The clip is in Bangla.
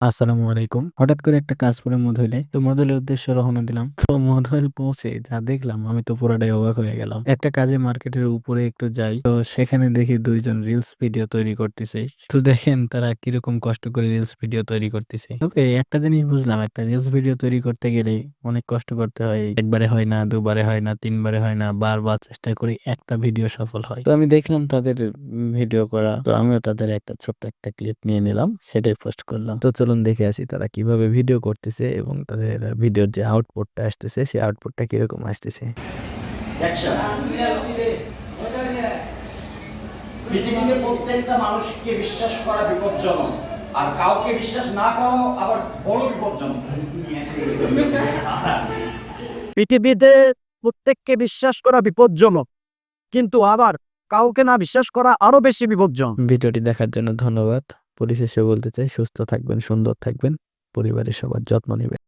আসসালামু আলাইকুম। হঠাৎ করে একটা কাজ পড়ে মধুইলে। তো মধুইলের উদ্দেশ্যে রওনা দিলাম। তো মধুইল পৌঁছে যা দেখলাম আমি তো পুরাটাই অবাক হয়ে গেলাম। একটা কাজে মার্কেটের উপরে একটু যাই। তো সেখানে দেখি দুইজন রিলস ভিডিও তৈরি করতেছে। তো দেখেন তারা কীরকম কষ্ট করে রিলস ভিডিও তৈরি করতেছে। তবে একটা জিনিস বুঝলাম একটা রিলস ভিডিও তৈরি করতে গেলে অনেক কষ্ট করতে হয়। একবারে হয় না, দুবারে হয় না, তিনবারে হয় না। বারবার চেষ্টা করি একটা ভিডিও সফল হয়। তো আমি দেখলাম তাদের ভিডিও করা। তো আমিও তাদের একটা ছোট্ট একটা ক্লিপ নিয়ে নিলাম। সেটাই পোস্ট করলাম। তো চলুন দেখে আসি তারা কীভাবে ভিডিও করতেছে এবং তাদের ভিডিওর যে আউটপুটটা আসতেছে সেই আউটপুটটা কীরকম আসতেছে। পৃথিবীতে প্রত্যেকটা মানুষকে বিশ্বাস করা বিপজ্জনক আর কাউকে বিশ্বাস না করা আবার বড় বিপজ্জনক পৃথিবীতে প্রত্যেককে বিশ্বাস করা বিপজ্জনক কিন্তু আবার কাউকে না বিশ্বাস করা আরও বেশি বিপজ্জনক ভিডিওটি দেখার জন্য ধন্যবাদ। পরিশেষে বলতে চাই সুস্থ থাকবেন, সুন্দর থাকবেন, পরিবারের সবার যত্ন নেবেন।